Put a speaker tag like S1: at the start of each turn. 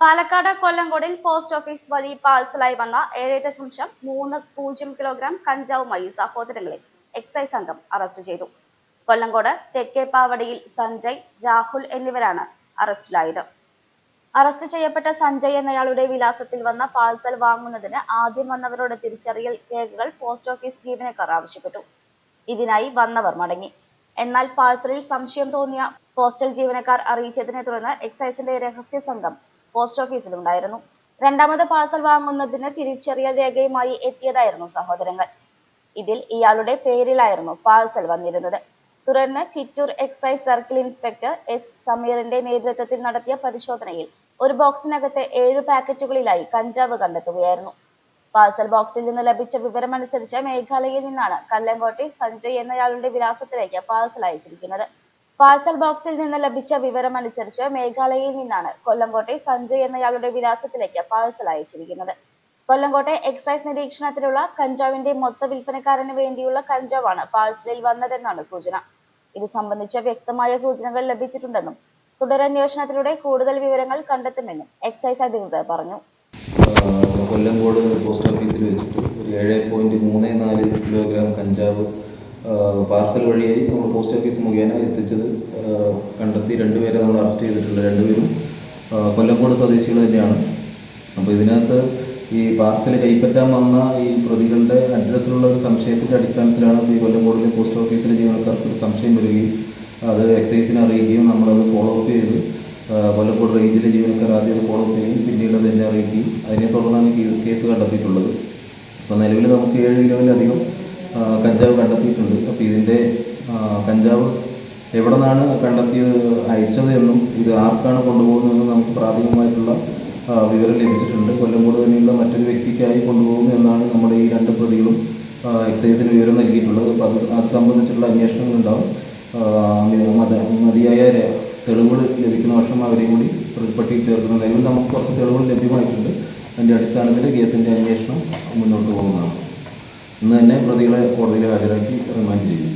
S1: Palakkad കൊല്ലങ്കോടിൽ post office വഴി പാഴ്സലായി വന്ന ഏഴ് ദശാംശം മൂന്ന് പൂജ്യം കിലോഗ്രാം കഞ്ചാവുമായി സഹോദരങ്ങളെ എക്സൈസ് സംഘം അറസ്റ്റ് ചെയ്തു. കൊല്ലങ്കോട് തെക്കേപ്പാവടിയിൽ സഞ്ജയ് രാഹുൽ എന്നിവരാണ് അറസ്റ്റിലായത്. അറസ്റ്റ് ചെയ്യപ്പെട്ട സഞ്ജയ് എന്നയാളുടെ വിലാസത്തിൽ വന്ന പാഴ്സൽ വാങ്ങുന്നതിന് ആദ്യം വന്നവരോട് തിരിച്ചറിയൽ രേഖകൾ പോസ്റ്റ് ഓഫീസ് ജീവനക്കാർ ആവശ്യപ്പെട്ടു. ഇതിനായി വന്നവർ മടങ്ങി. എന്നാൽ പാഴ്സലിൽ സംശയം തോന്നിയ പോസ്റ്റൽ ജീവനക്കാർ അറിയിച്ചതിനെ തുടർന്ന് എക്സൈസിന്റെ രഹസ്യ സംഘം പോസ്റ്റ് ഓഫീസിലുണ്ടായിരുന്നു. രണ്ടാമത് പാർസൽ വാങ്ങുന്നതിന് തിരിച്ചറിയൽ രേഖയുമായി എത്തിയതായിരുന്നു സഹോദരങ്ങൾ. ഇതിൽ ഇയാളുടെ പേരിലായിരുന്നു പാർസൽ വന്നിരുന്നത്. തുടർന്ന് Chittur excise circle inspector S സമീറിന്റെ നേതൃത്വത്തിൽ നടത്തിയ പരിശോധനയിൽ ഒരു ബോക്സിനകത്തെ ഏഴ് പാക്കറ്റുകളിലായി കഞ്ചാവ് കണ്ടെത്തുകയായിരുന്നു. പാഴ്സൽ ബോക്സിൽ നിന്ന് ലഭിച്ച വിവരമനുസരിച്ച് മേഘാലയയിൽ നിന്നാണ് കല്ലങ്കോട്ടെ സഞ്ജയ് എന്നയാളുടെ വിലാസത്തിലേക്ക് പാർസൽ അയച്ചിരിക്കുന്നത്. പാഴ്സൽ ബോക്സിൽ നിന്ന് ലഭിച്ച വിവരമനുസരിച്ച് മേഘാലയയിൽ നിന്നാണ് കൊല്ലങ്കോട്ടെ സഞ്ജയ് എന്നയാളുടെ വിലാസത്തിലേക്ക് പാഴ്സൽ അയച്ചിരിക്കുന്നത്. കൊല്ലങ്കോട്ടെ എക്സൈസ് നിരീക്ഷണത്തിലുള്ള കഞ്ചാവിന്റെ മൊത്ത വിൽപ്പനക്കാരന് വേണ്ടിയുള്ള കഞ്ചാവാണ് പാഴ്സലിൽ വന്നതെന്നാണ് സൂചന. ഇത് സംബന്ധിച്ച വ്യക്തമായ സൂചനകൾ ലഭിച്ചിട്ടുണ്ടെന്നും തുടരന്വേഷണത്തിലൂടെ കൂടുതൽ വിവരങ്ങൾ കണ്ടെത്തുമെന്നും എക്സൈസ് അധികൃതർ പറഞ്ഞു.
S2: കൊല്ലംകോട് പോസ്റ്റ് ഓഫീസിൽ വെച്ചിട്ട് ഏഴ് പോയിന്റ് മൂന്ന് നാല് കിലോഗ്രാം കഞ്ചാവ് പാർസൽ വഴിയായി നമ്മൾ പോസ്റ്റ് ഓഫീസ് മുഖേന എത്തിച്ചത് കണ്ടെത്തി രണ്ടുപേരെ നമ്മൾ അറസ്റ്റ് ചെയ്തിട്ടുണ്ട് രണ്ടുപേരും കൊല്ലംകോട് സ്വദേശികൾ തന്നെയാണ്. അപ്പോൾ ഇതിനകത്ത് ഈ പാർസൽ കൈപ്പറ്റാൻ വന്ന ഈ പ്രതികളുടെ അഡ്രസ്സിലുള്ള ഒരു സംശയത്തിന്റെ അടിസ്ഥാനത്തിലാണ് ഈ കൊല്ലംകോടിലെ പോസ്റ്റ് ഓഫീസിലെ ജീവനക്കാർക്ക് ഒരു സംശയം വരികയും അത് എക്സൈസിനെ അറിയിക്കുകയും നമ്മളത് ഫോളോ അപ്പ് ചെയ്ത് കൊല്ലംകോട് റേഞ്ചിലെ ജീവനക്കാർ ആദ്യം അത് ഫോളോ അപ്പ് ചെയ്യും പിന്നീട് അത് എന്നെ അറിയിക്കുകയും അതിനെ തുടർന്നാണ് കേസ് കണ്ടെത്തിയിട്ടുള്ളത്. അപ്പോൾ നിലവിൽ നമുക്ക് ഏഴ് കിലോയിലധികം കഞ്ചാവ് കണ്ടെത്തിയിട്ടുണ്ട്. അപ്പോൾ ഇതിന്റെ കഞ്ചാവ് എവിടെ നിന്നാണ് കണ്ടെത്തിയത് അയച്ചത് എന്നും ഇത് ആർക്കാണ് കൊണ്ടുപോകുന്നതെന്നും നമുക്ക് പ്രാഥമികമായിട്ടുള്ള വിവരം ലഭിച്ചിട്ടുണ്ട്. കൊല്ലംകോട് തന്നെയുള്ള മറ്റൊരു വ്യക്തിക്കായി കൊണ്ടുപോകുന്നു എന്നാണ് നമ്മുടെ ഈ രണ്ട് പ്രതികളും എക്സൈസിന് വിവരം നൽകിയിട്ടുള്ളത്. അപ്പോൾ അത് അത് സംബന്ധിച്ചുള്ള അന്വേഷണങ്ങൾ ഉണ്ടാവും മത മതിയായ തെളിവുകൾ ലഭിക്കുന്ന വർഷം അവരെയും കൂടി പ്രതിപ്പട്ടികയിൽ ചേർക്കുന്ന. നിലവിൽ നമുക്ക് കുറച്ച് തെളിവുകൾ ലഭ്യമായിട്ടുണ്ട്. അതിന്റെ അടിസ്ഥാനത്തിൽ കേസിന്റെ അന്വേഷണം ഇന്ന് തന്നെ പ്രതികളെ കോടതിയിൽ ഹാജരാക്കി റിമാൻഡ് ചെയ്യും